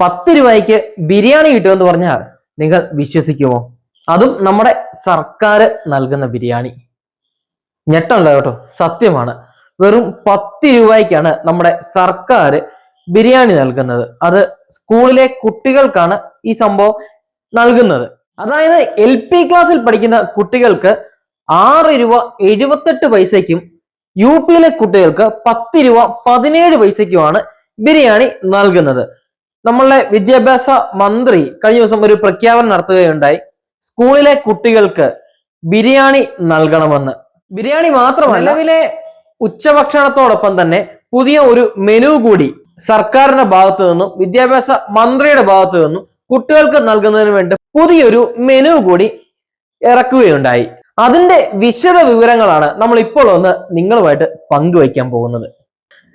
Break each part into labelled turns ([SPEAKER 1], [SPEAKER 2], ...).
[SPEAKER 1] പത്ത് രൂപയ്ക്ക് ബിരിയാണി കിട്ടുമെന്ന് പറഞ്ഞാൽ നിങ്ങൾ വിശ്വസിക്കുമോ? അതും നമ്മുടെ സർക്കാർ നൽകുന്ന ബിരിയാണി. ഞെട്ടുണ്ടോ കേട്ടോ സത്യമാണ്. വെറും പത്ത് രൂപയ്ക്കാണ് നമ്മുടെ സർക്കാർ ബിരിയാണി നൽകുന്നത്. അത് സ്കൂളിലെ കുട്ടികൾക്കാണ് ഈ സംഭവം നൽകുന്നത്. അതായത് എൽ പി ക്ലാസ്സിൽ പഠിക്കുന്ന കുട്ടികൾക്ക് ആറ് രൂപ എഴുപത്തെട്ട് പൈസയ്ക്കും യു പിയിലെ കുട്ടികൾക്ക് പത്ത് രൂപ പതിനേഴ് പൈസയ്ക്കുമാണ് ബിരിയാണി നൽകുന്നത്. നമ്മളുടെ വിദ്യാഭ്യാസ മന്ത്രി കഴിഞ്ഞ ദിവസം ഒരു പ്രഖ്യാപനം നടത്തുകയുണ്ടായി. സ്കൂളിലെ കുട്ടികൾക്ക് ബിരിയാണി നൽകണമെന്ന്. ബിരിയാണി മാത്രമല്ല നിലവിലെ ഉച്ചഭക്ഷണത്തോടൊപ്പം തന്നെ പുതിയ ഒരു മെനു കൂടി സർക്കാരിന്റെ ഭാഗത്തു നിന്നും വിദ്യാഭ്യാസ മന്ത്രിയുടെ ഭാഗത്തു നിന്നും കുട്ടികൾക്ക് നൽകുന്നതിന് വേണ്ടി പുതിയൊരു മെനു കൂടി ഇറക്കുകയുണ്ടായി. അതിന്റെ വിശദ വിവരങ്ങളാണ് നമ്മൾ ഇപ്പോൾ ഒന്ന് നിങ്ങളുമായിട്ട് പങ്കുവയ്ക്കാൻ പോകുന്നത്.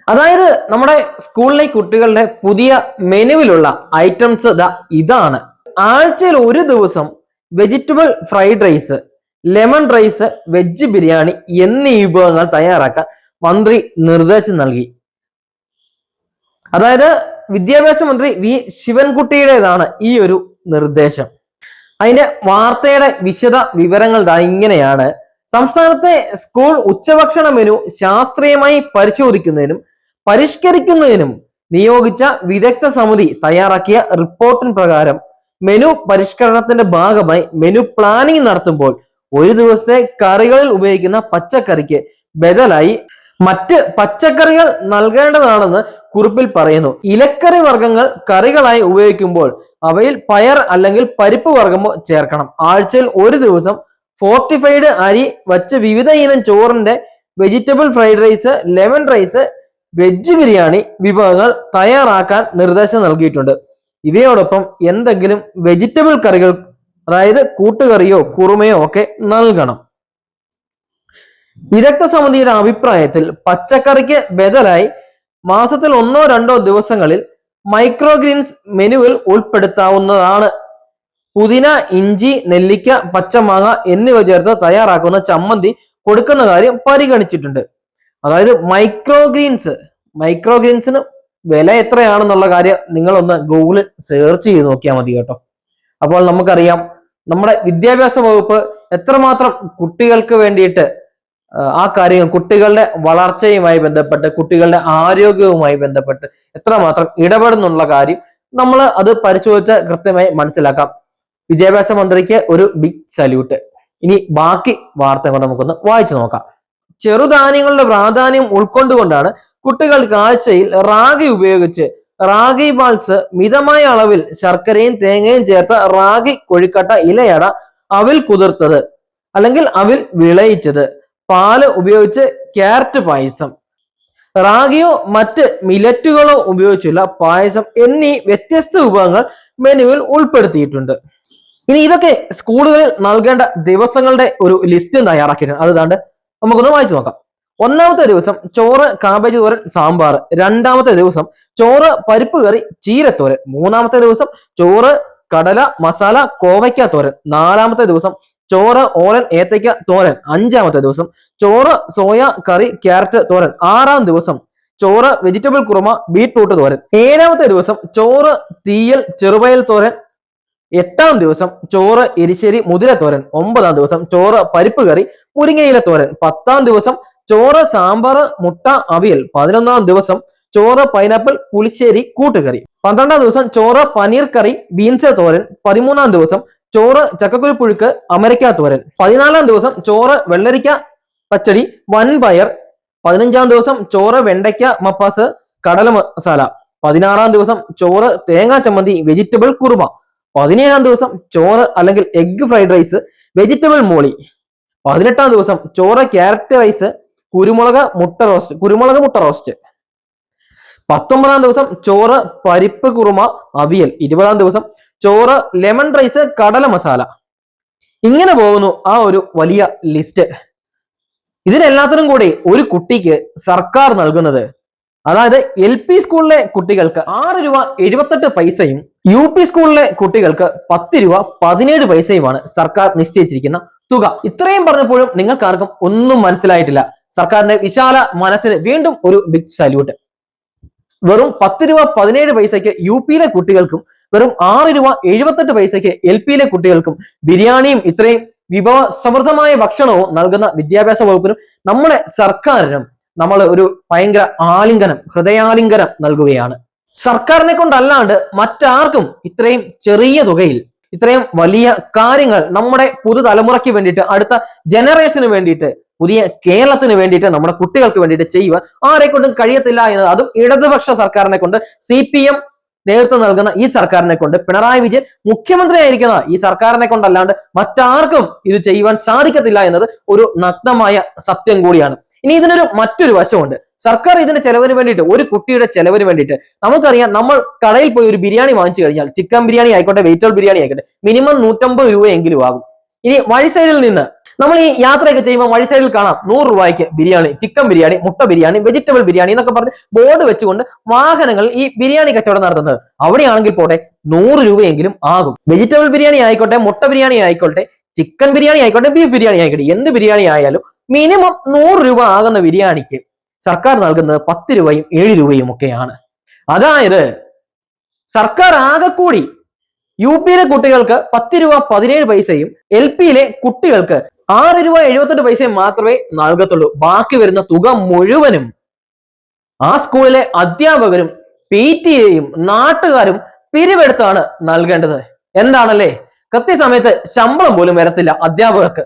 [SPEAKER 1] അതായത് നമ്മുടെ സ്കൂളിലെ കുട്ടികളുടെ പുതിയ മെനുവിലുള്ള ഐറ്റംസ് ഇതാണ്. ആഴ്ചയിൽ ഒരു ദിവസം vegetable fried rice lemon rice veg biryani എന്നീ വിഭവങ്ങൾ തയ്യാറാക്കാൻ മന്ത്രി നിർദ്ദേശം നൽകി. അതായത് വിദ്യാഭ്യാസ മന്ത്രി വി. ശിവൻകുട്ടിയുടേതാണ് ഈ ഒരു നിർദ്ദേശം. അതിന്റെ വാർത്തയുടെ വിശദ വിവരങ്ങൾ ഇങ്ങനെയാണ്. സംസ്ഥാനത്തെ സ്കൂൾ ഉച്ചഭക്ഷണ മെനു ശാസ്ത്രീയമായി പരിശോധിക്കുന്നതിനും പരിഷ്കരിക്കുന്നതിനും നിയോഗിച്ച വിദഗ്ധ സമിതി തയ്യാറാക്കിയ റിപ്പോർട്ടിന് പ്രകാരം മെനു പരിഷ്കരണത്തിന്റെ ഭാഗമായി മെനു പ്ലാനിംഗ് നടത്തുമ്പോൾ ഒരു ദിവസത്തെ കറികളിൽ ഉപയോഗിക്കുന്ന പച്ചക്കറിക്ക് ബദലായി മറ്റ് പച്ചക്കറികൾ നൽകേണ്ടതാണെന്ന് കുറിപ്പിൽ പറയുന്നു. ഇലക്കറി വർഗങ്ങൾ കറികളായി ഉപയോഗിക്കുമ്പോൾ അവയിൽ പയർ അല്ലെങ്കിൽ പരിപ്പ് വർഗമോ ചേർക്കണം. ആഴ്ചയിൽ ഒരു ദിവസം ഫോർട്ടിഫൈഡ് അരി വച്ച് വിവിധ ഇനം ചോറിന്റെ vegetable fried rice lemon rice veg biryani വിഭവങ്ങൾ തയ്യാറാക്കാൻ നിർദ്ദേശം നൽകിയിട്ടുണ്ട്. ഇവയോടൊപ്പം എന്തെങ്കിലും വെജിറ്റബിൾ കറികൾ അതായത് കൂട്ടുകറിയോ കുറുമയോ ഒക്കെ നൽകണം. വിദഗ്ധ സമിതിയുടെ അഭിപ്രായത്തിൽ പച്ചക്കറിക്ക് ബദലായി മാസത്തിൽ ഒന്നോ രണ്ടോ ദിവസങ്ങളിൽ മൈക്രോഗ്രീൻസ് മെനുവിൽ ഉൾപ്പെടുത്താവുന്നതാണ്. പുതിന ഇഞ്ചി നെല്ലിക്ക പച്ചമാങ്ങ എന്നിവ ചേർത്ത് തയ്യാറാക്കുന്ന ചമ്മന്തി കൊടുക്കുന്ന കാര്യം പരിഗണിച്ചിട്ടുണ്ട്. അതായത് മൈക്രോഗ്രീൻസ് മൈക്രോഗ്രീൻസിന് വില എത്രയാണെന്നുള്ള കാര്യം നിങ്ങളൊന്ന് ഗൂഗിളിൽ സെർച്ച് ചെയ്ത് നോക്കിയാൽ മതി കേട്ടോ. അപ്പോൾ നമുക്കറിയാം നമ്മുടെ വിദ്യാഭ്യാസ വകുപ്പ് എത്രമാത്രം കുട്ടികൾക്ക് വേണ്ടിയിട്ട് ആ കാര്യങ്ങൾ കുട്ടികളുടെ വളർച്ചയുമായി ബന്ധപ്പെട്ട് കുട്ടികളുടെ ആരോഗ്യവുമായി ബന്ധപ്പെട്ട് എത്രമാത്രം ഇടപെടുന്നുള്ള കാര്യം നമ്മൾ അത് പരിശോധിച്ച് കൃത്യമായി മനസ്സിലാക്കാം. വിദ്യാഭ്യാസ മന്ത്രിക്ക് ഒരു ബിഗ് സല്യൂട്ട് ഇനി ബാക്കി വാർത്തകൾ നമുക്കൊന്ന് വായിച്ചു നോക്കാം. ചെറുധാന്യങ്ങളുടെ പ്രാധാന്യം ഉൾക്കൊണ്ടുകൊണ്ടാണ് കുട്ടികൾക്ക് കാഴ്ചയിൽ റാഗി ഉപയോഗിച്ച് റാഗി ബാൾസ് മിതമായ അളവിൽ ശർക്കരയും തേങ്ങയും ചേർത്ത റാഗി കൊഴിക്കട്ട ഇലയട അവിൽ കുതിർത്തത് അല്ലെങ്കിൽ അവിൽ വിളയിച്ചത്. പാൽ ഉപയോഗിച്ച് ക്യാരറ്റ് പായസം. റാഗിയോ മറ്റ് മിലറ്റുകളോ ഉപയോഗിച്ചുള്ള പായസം എന്നീ വ്യത്യസ്ത വിഭവങ്ങൾ മെനുവിൽ ഉൾപ്പെടുത്തിയിട്ടുണ്ട്. ഇനി ഇതൊക്കെ സ്കൂളുകളിൽ നൽകേണ്ട ദിവസങ്ങളുടെ ഒരു ലിസ്റ്റ് തയ്യാറാക്കിയിട്ടുണ്ട്. അത് നമുക്കൊന്ന് വായിച്ചു നോക്കാം. ഒന്നാമത്തെ ദിവസം ചോറ് കാബേജ് തോരൻ സാമ്പാർ. രണ്ടാമത്തെ ദിവസം ചോറ് പരിപ്പ് കറി ചീരത്തോരൻ മൂന്നാമത്തെ ദിവസം ചോറ് കടല മസാല കോവയ്ക്ക തോരൻ. നാലാമത്തെ ദിവസം ചോറ് ഓലൻ ഏത്തയ്ക്ക തോരൻ. അഞ്ചാമത്തെ ദിവസം ചോറ് സോയ കറി ക്യാരറ്റ് തോരൻ. ആറാം ദിവസം ചോറ് വെജിറ്റബിൾ കുറുമ ബീട്രൂട്ട് തോരൻ. ഏഴാമത്തെ ദിവസം ചോറ് തീയൽ ചെറുപയൽ തോരൻ. എട്ടാം ദിവസം ചോറ് എരിശ്ശേരി മുതിര തോരൻ. ഒമ്പതാം ദിവസം ചോറ് പരിപ്പ് കറി മുരിങ്ങയില തോരൻ. പത്താം ദിവസം ചോറ് സാമ്പാർ മുട്ട അവിയൽ. പതിനൊന്നാം ദിവസം ചോറ് പൈനാപ്പിൾ പുളിശ്ശേരി കൂട്ടുകറി. പന്ത്രണ്ടാം ദിവസം ചോറ് പനീർ കറി ബീൻസ് തോരൻ. പതിമൂന്നാം ദിവസം ചോറ് ചക്കക്കുരു പുഴുക്ക് അമരയ്ക്ക തോരൻ. പതിനാലാം ദിവസം ചോറ് വെള്ളരിക്ക പച്ചടി വൻപയർ പതിനഞ്ചാം ദിവസം ചോറ് വെണ്ടയ്ക്ക മപ്പാസ് കടല മസാല. പതിനാറാം ദിവസം ചോറ് തേങ്ങാ ചമ്മന്തി വെജിറ്റബിൾ കുറുമ. പതിനേഴാം ദിവസം ചോറ് അല്ലെങ്കിൽ egg fried rice vegetable molee. പതിനെട്ടാം ദിവസം ചോറ് ക്യാരറ്റ് റൈസ് കുരുമുളക് മുട്ട റോസ്റ്റ് കുരുമുളക് മുട്ട റോസ്റ്റ് പത്തൊമ്പതാം ദിവസം ചോറ് പരിപ്പ് കുറുമ അവിയൽ. ഇരുപതാം ദിവസം ചോറ് ലെമൺ റൈസ് കടല മസാല. ഇങ്ങനെ പോകുന്നു ആ ഒരു വലിയ ലിസ്റ്റ് ഇതിനെല്ലാത്തിനും കൂടി ഒരു കുട്ടിക്ക് സർക്കാർ നൽകുന്നത്. അതായത് എൽ പി സ്കൂളിലെ കുട്ടികൾക്ക് ആറ് രൂപ എഴുപത്തെട്ട് പൈസയും യു പി സ്കൂളിലെ കുട്ടികൾക്ക് പത്ത് രൂപ പതിനേഴ് പൈസയുമാണ് സർക്കാർ നിശ്ചയിച്ചിരിക്കുന്ന തുക. ഇത്രയും പറഞ്ഞപ്പോഴും നിങ്ങൾക്കാർക്കും ഒന്നും മനസ്സിലായിട്ടില്ല. സർക്കാരിന്റെ വിശാല മനസ്സിന് വീണ്ടും ഒരു ബിഗ് സല്യൂട്ട് വെറും പത്ത് രൂപ പതിനേഴ് പൈസയ്ക്ക് യു പിയിലെ കുട്ടികൾക്കും വെറും ആറ് രൂപ എഴുപത്തെട്ട് പൈസയ്ക്ക് എൽ പിയിലെ കുട്ടികൾക്കും ബിരിയാണിയും ഇത്രയും വിഭവ സമൃദ്ധമായ ഭക്ഷണവും നൽകുന്ന വിദ്യാഭ്യാസ വകുപ്പിനും നമ്മുടെ സർക്കാരിനും നമ്മൾ ഒരു ഭയങ്കര ആലിംഗനം ഹൃദയാലിംഗനം നൽകുകയാണ്. സർക്കാരിനെ കൊണ്ടല്ലാണ്ട് മറ്റാർക്കും ഇത്രയും ചെറിയ തുകയിൽ ഇത്രയും വലിയ കാര്യങ്ങൾ നമ്മുടെ പുതുതലമുറയ്ക്ക് വേണ്ടിയിട്ട് അടുത്ത ജനറേഷന് വേണ്ടിയിട്ട് പുതിയ കേരളത്തിന് വേണ്ടിയിട്ട് നമ്മുടെ കുട്ടികൾക്ക് വേണ്ടിയിട്ട് ചെയ്യുവാൻ ആരെ കൊണ്ടും കഴിയത്തില്ല എന്നത് അതും ഇടതുപക്ഷ സർക്കാരിനെ കൊണ്ട് സി പി എം നേതൃത്വം നൽകുന്ന ഈ സർക്കാരിനെ കൊണ്ട് പിണറായി വിജയൻ മുഖ്യമന്ത്രിയായിരിക്കുന്ന ഈ സർക്കാരിനെ കൊണ്ടല്ലാണ്ട് മറ്റാർക്കും ഇത് ചെയ്യുവാൻ സാധിക്കത്തില്ല എന്നത് ഒരു നഗ്നമായ സത്യം കൂടിയാണ്. ഇനി ഇതിനൊരു മറ്റൊരു വശമുണ്ട്. സർക്കാർ ഇതിന്റെ ചെലവിന് വേണ്ടിയിട്ട് ഒരു കുട്ടിയുടെ ചെലവിന് വേണ്ടിയിട്ട് നമുക്കറിയാം നമ്മൾ കടയിൽ പോയി ഒരു ബിരിയാണി വാങ്ങിച്ചു കഴിഞ്ഞാൽ ചിക്കൻ ബിരിയാണി ആയിക്കോട്ടെ വെജിറ്റബിൾ ബിരിയാണി ആയിക്കോട്ടെ മിനിമം നൂറ്റമ്പത് രൂപയെങ്കിലും ആകും. ഇനി വഴി സൈഡിൽ നിന്ന് നമ്മൾ ഈ യാത്രയൊക്കെ ചെയ്യുമ്പോൾ വഴി സൈഡിൽ കാണാം. നൂറ് രൂപയ്ക്ക് ബിരിയാണി ചിക്കൻ ബിരിയാണി മുട്ട ബിരിയാണി വെജിറ്റബിൾ ബിരിയാണി എന്നൊക്കെ പറഞ്ഞ് ബോർഡ് വെച്ചുകൊണ്ട് വാഹനങ്ങൾ ഈ ബിരിയാണി കച്ചവടം നടത്തുന്നത്. അവിടെയാണെങ്കിൽ പോട്ടെ നൂറ് രൂപയെങ്കിലും ആകും. വെജിറ്റബിൾ ബിരിയാണി ആയിക്കോട്ടെ മുട്ട ബിരിയാണി ആയിക്കോട്ടെ ചിക്കൻ ബിരിയാണി ആയിക്കോട്ടെ ബീഫ് ബിരിയാണി ആയിക്കോട്ടെ എന്ത് ബിരിയാണി ആയാലും മിനിമം നൂറ് രൂപ ആകുന്ന ബിരിയാണിക്ക് സർക്കാർ നൽകുന്നത് പത്ത് രൂപയും ഏഴ് രൂപയും ഒക്കെയാണ്. അതായത് സർക്കാർ ആകെ കൂടി യു പിയിലെ കുട്ടികൾക്ക് പത്ത് രൂപ പതിനേഴ് പൈസയും എൽ പിയിലെ കുട്ടികൾക്ക് ആറ് രൂപ എഴുപത്തെട്ട് പൈസയും മാത്രമേ നൽകത്തുള്ളൂ. ബാക്കി വരുന്ന തുക മുഴുവനും ആ സ്കൂളിലെ അധ്യാപകരും പി ടി എയും നാട്ടുകാരും പിരിവെടുത്താണ് നൽകേണ്ടത്. എന്താണല്ലേ? കൃത്യസമയത്ത് ശമ്പളം പോലും വരത്തില്ല അധ്യാപകർക്ക്.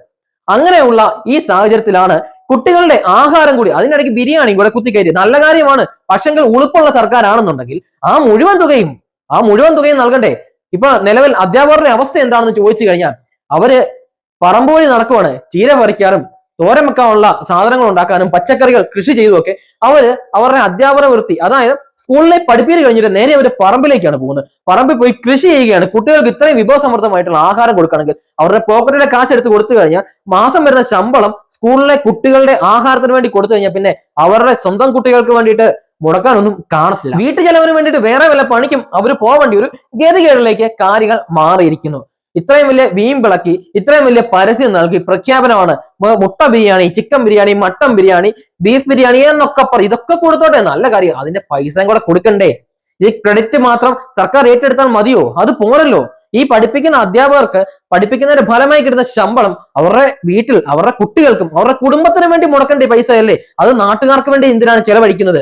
[SPEAKER 1] അങ്ങനെയുള്ള ഈ സാഹചര്യത്തിലാണ് കുട്ടികളുടെ ആഹാരം കൂടി അതിനിടയ്ക്ക് ബിരിയാണിയും കൂടെ കുത്തിക്കയറ്റി നല്ല കാര്യമാണ്. പക്ഷെങ്കിൽ ഉളുപ്പുള്ള സർക്കാരാണെന്നുണ്ടെങ്കിൽ ആ മുഴുവൻ തുകയും ആ മുഴുവൻ തുകയും നൽകണ്ടേ? ഇപ്പൊ നിലവിൽ അധ്യാപകരുടെ അവസ്ഥ എന്താണെന്ന് ചോദിച്ചു കഴിഞ്ഞാൽ അവർ പറമ്പ് വഴി നടക്കുവാണ് ചീര പറിക്കാനും തോരൻ വെക്കാനുള്ള സാധനങ്ങൾ ഉണ്ടാക്കാനും പച്ചക്കറികൾ കൃഷി ചെയ്തുമൊക്കെ അവർ അവരുടെ അധ്യാപന വൃത്തി അതായത് സ്കൂളിലെ പഠിപ്പീര് കഴിഞ്ഞിട്ട് നേരെ അവർ പറമ്പിലേക്കാണ് പോകുന്നത്. പറമ്പിൽ പോയി കൃഷി ചെയ്യുകയാണ്. കുട്ടികൾക്ക് ഇത്രയും വിഭവസമൃദ്ധമായിട്ടുള്ള ആഹാരം കൊടുക്കണമെങ്കിൽ അവരുടെ പോക്കറ്റിലെ കാശ് എടുത്ത് കൊടുത്തു കഴിഞ്ഞാൽ മാസം വരുന്ന ശമ്പളം സ്കൂളിലെ കുട്ടികളുടെ ആഹാരത്തിന് വേണ്ടി കൊടുത്തു കഴിഞ്ഞാൽ പിന്നെ അവരുടെ സ്വന്തം കുട്ടികൾക്ക് വേണ്ടിയിട്ട് മുടക്കാനൊന്നും കാണത്തില്ല. വീട്ടു ചെലവിന് വേണ്ടിയിട്ട് വേറെ വല്ല പണിക്കും അവർ പോകേണ്ടി ഒരു ഗതികേടിലേക്ക് കാര്യങ്ങൾ മാറിയിരിക്കുന്നു. ഇത്രയും വലിയ വീമ്പിളക്കി ഇത്രയും വലിയ പരസ്യം നൽകി പ്രഖ്യാപനമാണ്. മുട്ട biryani chicken biryani mutton biryani beef biryani എന്നൊക്കെ പറ ഇതൊക്കെ കൊടുത്തോട്ടെ നല്ല കാര്യം. അതിന്റെ പൈസയും കൂടെ കൊടുക്കണ്ടേ? ഈ ക്രെഡിറ്റ് മാത്രം സർക്കാർ ഏറ്റെടുത്താൽ മതിയോ? അത് പോരല്ലോ. ഈ പഠിപ്പിക്കുന്ന അധ്യാപകർക്ക് പഠിപ്പിക്കുന്നതിന്റെ ഫലമായി കിട്ടുന്ന ശമ്പളം അവരുടെ വീട്ടിൽ അവരുടെ കുട്ടികൾക്കും അവരുടെ കുടുംബത്തിന് വേണ്ടി മുടക്കേണ്ട പൈസ അല്ലേ അത് നാട്ടുകാർക്ക് വേണ്ടി എന്തിനാണ് ചെലവഴിക്കുന്നത്?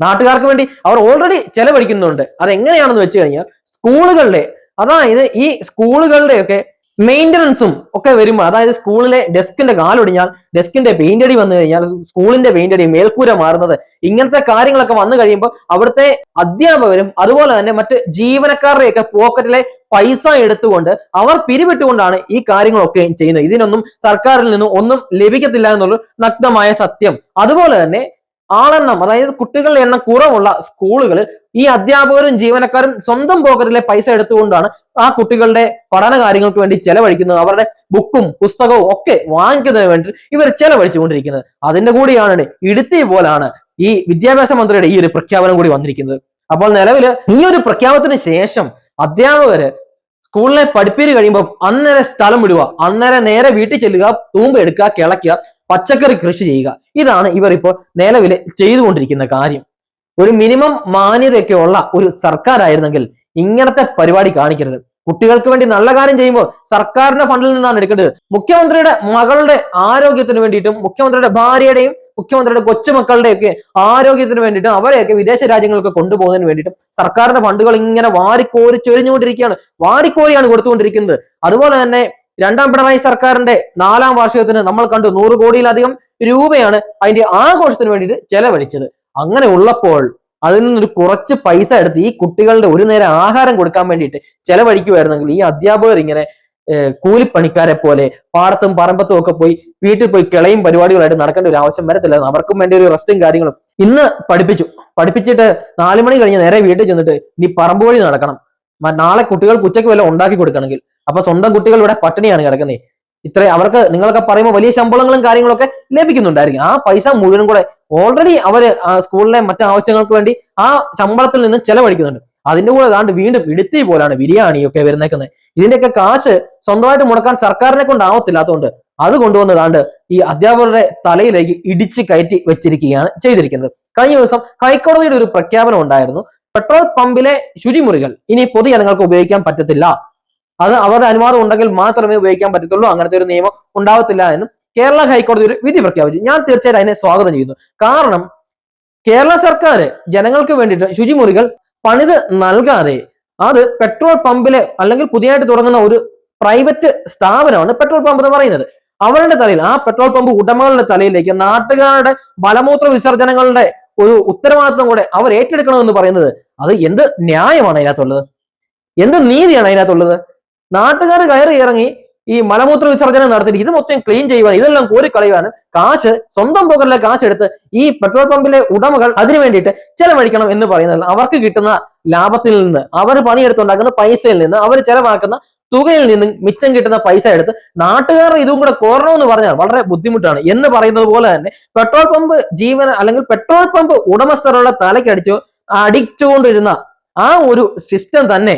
[SPEAKER 1] നാട്ടുകാർക്ക് വേണ്ടി അവർ ഓൾറെഡി ചെലവഴിക്കുന്നുണ്ട്. അതെങ്ങനെയാണെന്ന് വെച്ച് കഴിഞ്ഞാൽ സ്കൂളുകളുടെ അതായത് ഈ സ്കൂളുകളുടെയൊക്കെ മെയിന്റനൻസും ഒക്കെ വരുമ്പോൾ അതായത് സ്കൂളിലെ ഡെസ്കിന്റെ കാലൊടിഞ്ഞാൽ ഡെസ്കിന്റെ പെയിന്റ് വന്നു കഴിഞ്ഞാൽ സ്കൂളിന്റെ പെയിന്റ് മേൽക്കൂര മാറുന്നത് ഇങ്ങനത്തെ കാര്യങ്ങളൊക്കെ വന്നു കഴിയുമ്പോൾ അവിടുത്തെ അധ്യാപകരും അതുപോലെ തന്നെ മറ്റ് ജീവനക്കാരുടെയൊക്കെ പോക്കറ്റിലെ പൈസ എടുത്തുകൊണ്ട് അവർ പിരിവിട്ടുകൊണ്ടാണ് ഈ കാര്യങ്ങളൊക്കെ ചെയ്യുന്നത്. ഇതിനൊന്നും സർക്കാരിൽ നിന്നും ഒന്നും ലഭിക്കത്തില്ല എന്നുള്ള നഗ്നമായ സത്യം. അതുപോലെ തന്നെ ആളെണ്ണം അതായത് കുട്ടികളുടെ എണ്ണം കുറവുള്ള സ്കൂളുകളിൽ ഈ അധ്യാപകരും ജീവനക്കാരും സ്വന്തം പോക്കറ്റിലെ പൈസ എടുത്തുകൊണ്ടാണ് ആ കുട്ടികളുടെ പഠന കാര്യങ്ങൾക്ക് വേണ്ടി ചെലവഴിക്കുന്നത്. അവരുടെ ബുക്കും പുസ്തകവും ഒക്കെ വാങ്ങിക്കുന്നതിന് വേണ്ടി ഇവർ ചെലവഴിച്ചുകൊണ്ടിരിക്കുന്നത്. അതിന്റെ കൂടിയാണ് ഇടുത്തി പോലാണ് ഈ വിദ്യാഭ്യാസ മന്ത്രിയുടെ ഈ ഒരു പ്രഖ്യാപനം കൂടി വന്നിരിക്കുന്നത്. അപ്പോൾ നിലവിൽ ഈ ഒരു പ്രഖ്യാപനത്തിന് ശേഷം അധ്യാപകര് സ്കൂളിലെ പഠിപ്പീര് കഴിയുമ്പോൾ അന്നേരം സ്ഥലം വിടുക. അന്നേരം നേരെ വീട്ടിൽ ചെല്ലുക തൂമ്പ് എടുക്കുക കിളയ്ക്കുക പച്ചക്കറി കൃഷി ചെയ്യുക. ഇതാണ് ഇവർ ഇപ്പോൾ നിലവിൽ ചെയ്തുകൊണ്ടിരിക്കുന്ന കാര്യം. ഒരു മിനിമം മാന്യതയൊക്കെ ഉള്ള ഒരു സർക്കാരായിരുന്നെങ്കിൽ ഇങ്ങനത്തെ പരിപാടി കാണിക്കരുത്. കുട്ടികൾക്ക് വേണ്ടി നല്ല കാര്യം ചെയ്യുമ്പോൾ സർക്കാരിന്റെ ഫണ്ടിൽ നിന്നാണ് എടുക്കേണ്ടത്. മുഖ്യമന്ത്രിയുടെ മകളുടെ ആരോഗ്യത്തിന് വേണ്ടിയിട്ടും മുഖ്യമന്ത്രിയുടെ ഭാര്യയുടെയും മുഖ്യമന്ത്രിയുടെ കൊച്ചുമക്കളുടെയൊക്കെ ആരോഗ്യത്തിന് വേണ്ടിയിട്ടും അവരെയൊക്കെ വിദേശ രാജ്യങ്ങൾക്ക് കൊണ്ടുപോകുന്നതിന് വേണ്ടിയിട്ടും സർക്കാരിന്റെ ഫണ്ടുകൾ ഇങ്ങനെ വാരിക്കോരി ചൊരിഞ്ഞുകൊണ്ടിരിക്കുകയാണ്. വാരിക്കോരിയാണ് കൊടുത്തുകൊണ്ടിരിക്കുന്നത്. അതുപോലെ തന്നെ രണ്ടാം പിണറായി സർക്കാരിന്റെ നാലാം വാർഷികത്തിന് നമ്മൾ കണ്ടു നൂറ് കോടിയിലധികം രൂപയാണ് അതിന്റെ ആഘോഷത്തിന് വേണ്ടിയിട്ട് ചെലവഴിച്ചത്. അങ്ങനെ ഉള്ളപ്പോൾ അതിൽ നിന്നൊരു കുറച്ച് പൈസ എടുത്ത് ഈ കുട്ടികളുടെ ഒരു നേരം ആഹാരം കൊടുക്കാൻ വേണ്ടിയിട്ട് ചെലവഴിക്കുമായിരുന്നെങ്കിൽ ഈ അധ്യാപകർ ഇങ്ങനെ കൂലിപ്പണിക്കാരെ പോലെ പാടത്തും പറമ്പത്തും ഒക്കെ പോയി വീട്ടിൽ പോയി കിളയും പരിപാടികളായിട്ട് നടക്കേണ്ട ഒരു ആവശ്യം വരത്തില്ല അവർക്കും വേണ്ടി ഒരു റെസ്റ്റും കാര്യങ്ങളും ഇന്ന് പഠിപ്പിച്ചു. പഠിപ്പിച്ചിട്ട് നാലു മണി കഴിഞ്ഞ് നേരെ വീട്ടിൽ ചെന്നിട്ട് ഇനി പറമ്പ് വഴി നടക്കണം. നാളെ കുട്ടികൾക്ക് ഉച്ചയ്ക്ക് വല്ല ഉണ്ടാക്കി കൊടുക്കണമെങ്കിൽ. അപ്പൊ സ്വന്തം കുട്ടികൾ ഇവിടെ പട്ടിണിയാണ് കിടക്കുന്നത്. ഇത്ര അവർക്ക് നിങ്ങളൊക്കെ പറയുമ്പോൾ വലിയ ശമ്പളങ്ങളും കാര്യങ്ങളൊക്കെ ലഭിക്കുന്നുണ്ടായിരിക്കും. ആ പൈസ മുഴുവനും കൂടെ ഓൾറെഡി അവർ സ്കൂളിലെ മറ്റു ആവശ്യങ്ങൾക്ക് വേണ്ടി ആ ശമ്പളത്തിൽ നിന്ന് ചെലവഴിക്കുന്നുണ്ട്. അതിന്റെ കൂടെ ഏതാണ്ട് വീണ്ടും ഇടുത്തി പോലാണ് ബിരിയാണിയൊക്കെ വരുന്നേക്കുന്നത്. ഇതിന്റെയൊക്കെ കാശ് സ്വന്തമായിട്ട് മുടക്കാൻ സർക്കാരിനെ കൊണ്ടാവത്തില്ലാത്തതുകൊണ്ട് അത് കൊണ്ടുവന്ന് കാണ്ട് ഈ അധ്യാപകരുടെ തലയിലേക്ക് ഇടിച്ച് കയറ്റി വെച്ചിരിക്കുകയാണ് ചെയ്തിരിക്കുന്നത്. കഴിഞ്ഞ ദിവസം ഹൈക്കോടതിയുടെ ഒരു പ്രഖ്യാപനം ഉണ്ടായിരുന്നു. പെട്രോൾ പമ്പിലെ ശുചിമുറികൾ ഇനി പൊതുജനങ്ങൾക്ക് ഉപയോഗിക്കാൻ പറ്റത്തില്ല. അത് അവരുടെ അനുവാദം ഉണ്ടെങ്കിൽ മാത്രമേ ഉപയോഗിക്കാൻ പറ്റത്തുള്ളൂ. അങ്ങനത്തെ ഒരു നിയമം ഉണ്ടാവത്തില്ല എന്നും കേരള ഹൈക്കോടതി ഒരു വിധി പ്രഖ്യാപിച്ചു. ഞാൻ തീർച്ചയായിട്ടും അതിനെ സ്വാഗതം ചെയ്യുന്നു. കാരണം കേരള സർക്കാർ ജനങ്ങൾക്ക് വേണ്ടിയിട്ട് ശുചിമുറികൾ പണിത് നൽകാതെ അത് പെട്രോൾ പമ്പിലെ അല്ലെങ്കിൽ പുതിയതായിട്ട് തുടങ്ങുന്ന ഒരു പ്രൈവറ്റ് സ്ഥാപനമാണ് പെട്രോൾ പമ്പ് എന്ന് പറയുന്നത്. അവരുടെ തലയിൽ ആ പെട്രോൾ പമ്പ് ഉടമകളുടെ തലയിലേക്ക് നാട്ടുകാരുടെ ബലമൂത്ര വിസർജനങ്ങളുടെ ഒരു ഉത്തരവാദിത്വം കൂടെ അവർ ഏറ്റെടുക്കണമെന്ന് പറയുന്നത്. അത് എന്ത് ന്യായമാണ് അതിനകത്തുള്ളത്? എന്ത് നീതിയാണ് അതിനകത്തുള്ളത്? നാട്ടുകാർ കയറി ഇറങ്ങി ഈ മലമൂത്ര വിസർജനം നടത്തിയിട്ട് ഇത് മൊത്തം ക്ലീൻ ചെയ്യുവാൻ ഇതെല്ലാം കോരിക്കളയുവാനും കാശ് സ്വന്തം പോക്കറ്റിലെ കാശെടുത്ത് ഈ പെട്രോൾ പമ്പിലെ ഉടമകൾ അതിനു വേണ്ടിയിട്ട് ചെലവഴിക്കണം എന്ന് പറയുന്നത് അവർക്ക് കിട്ടുന്ന ലാഭത്തിൽ നിന്ന് അവർ പണിയെടുത്തുണ്ടാക്കുന്ന പൈസയിൽ നിന്ന് അവർ ചെലവാക്കുന്ന തുകയിൽ നിന്നും മിച്ചം കിട്ടുന്ന പൈസ എടുത്ത് നാട്ടുകാർ ഇതും കൂടെ കോരണമെന്ന് പറഞ്ഞാൽ വളരെ ബുദ്ധിമുട്ടാണ്. എന്ന് പറയുന്നത് പോലെ തന്നെ പെട്രോൾ പമ്പ് ജീവന അല്ലെങ്കിൽ പെട്രോൾ പമ്പ് ഉടമസ്ഥരുടെ തലയ്ക്കടിച്ചു അടിച്ചുകൊണ്ടിരുന്ന ആ ഒരു സിസ്റ്റം തന്നെ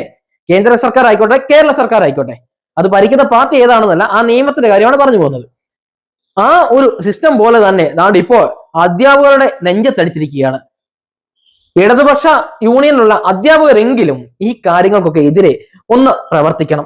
[SPEAKER 1] കേന്ദ്ര സർക്കാർ ആയിക്കോട്ടെ കേരള സർക്കാർ ആയിക്കോട്ടെ അത് ഭരിക്കുന്ന പാർട്ടി ഏതാണെന്നല്ല ആ നിയമത്തിന്റെ കാര്യമാണ് പറഞ്ഞു പോകുന്നത്. ആ ഒരു സിസ്റ്റം പോലെ തന്നെ നാട് ഇപ്പോൾ അധ്യാപകരുടെ നെഞ്ചത്തടിച്ചിരിക്കുകയാണ്. ഇടതുപക്ഷ യൂണിയനിലുള്ള അധ്യാപകരെങ്കിലും ഈ കാര്യങ്ങൾക്കൊക്കെ എതിരെ ഒന്ന് പ്രവർത്തിക്കണം.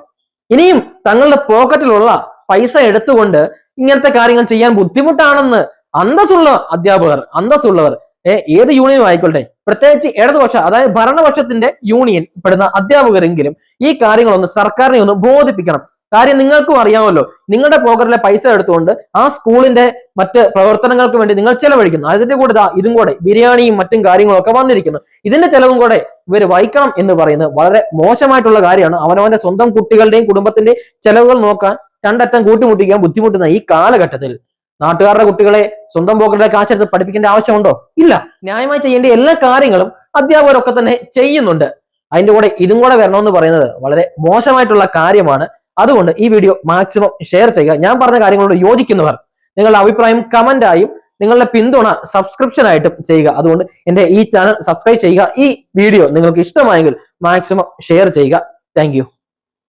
[SPEAKER 1] ഇനിയും തങ്ങളുടെ പോക്കറ്റിലുള്ള പൈസ എടുത്തുകൊണ്ട് ഇങ്ങനത്തെ കാര്യങ്ങൾ ചെയ്യാൻ ബുദ്ധിമുട്ടാണെന്ന് അന്തസ്സുള്ള അധ്യാപകർ അന്തസ്സുള്ളവർ ഏത് യൂണിയനും ആയിക്കോട്ടെ. പ്രത്യേകിച്ച് ഇടതുപക്ഷ അതായത് ഭരണപക്ഷത്തിന്റെ യൂണിയൻ പെടുന്ന അധ്യാപകരെങ്കിലും ഈ കാര്യങ്ങളൊന്ന് സർക്കാരിനെ ഒന്ന് ബോധിപ്പിക്കണം. കാര്യം നിങ്ങൾക്കും അറിയാമല്ലോ നിങ്ങളുടെ പോക്കറ്റിലെ പൈസ എടുത്തുകൊണ്ട് ആ സ്കൂളിന്റെ മറ്റ് പ്രവർത്തനങ്ങൾക്ക് വേണ്ടി നിങ്ങൾ ചെലവഴിക്കുന്നു. അതിന്റെ കൂടെ ഇതും കൂടെ ബിരിയാണിയും മറ്റും കാര്യങ്ങളൊക്കെ വന്നിരിക്കുന്നു. ഇതിന്റെ ചെലവും കൂടെ ഇവർ വഹിക്കണം എന്ന് പറയുന്നത് വളരെ മോശമായിട്ടുള്ള കാര്യമാണ്. അവനവന്റെ സ്വന്തം കുട്ടികളുടെയും കുടുംബത്തിന്റെയും ചെലവുകൾ നോക്കാൻ രണ്ടറ്റം കൂട്ടിമുട്ടിക്കാൻ ബുദ്ധിമുട്ടുന്ന ഈ കാലഘട്ടത്തിൽ. നാട്ടുകാരുടെ കുട്ടികളെ സ്വന്തം പോക്കറ്റിലെ കാശെടുത്ത് പഠിപ്പിക്കേണ്ട ആവശ്യമുണ്ടോ? ഇല്ല. ന്യായമായി ചെയ്യേണ്ട എല്ലാ കാര്യങ്ങളും അധ്യാപകരൊക്കെ തന്നെ ചെയ്യുന്നുണ്ട്. അതിന്റെ കൂടെ ഇതും കൂടെ വരണമെന്ന് പറയുന്നത് വളരെ മോശമായിട്ടുള്ള കാര്യമാണ്. അതുകൊണ്ട് ഈ വീഡിയോ മാക്സിമം ഷെയർ ചെയ്യുക. ഞാൻ പറഞ്ഞ കാര്യങ്ങളോട് യോജിക്കുന്നവർ നിങ്ങളുടെ അഭിപ്രായം കമന്റായും നിങ്ങളുടെ പിന്തുണ സബ്സ്ക്രിപ്ഷൻ ആയിട്ടും ചെയ്യുക. അതുകൊണ്ട് എന്റെ ഈ ചാനൽ സബ്സ്ക്രൈബ് ചെയ്യുക. ഈ വീഡിയോ നിങ്ങൾക്ക് ഇഷ്ടമായെങ്കിൽ മാക്സിമം ഷെയർ ചെയ്യുക. താങ്ക്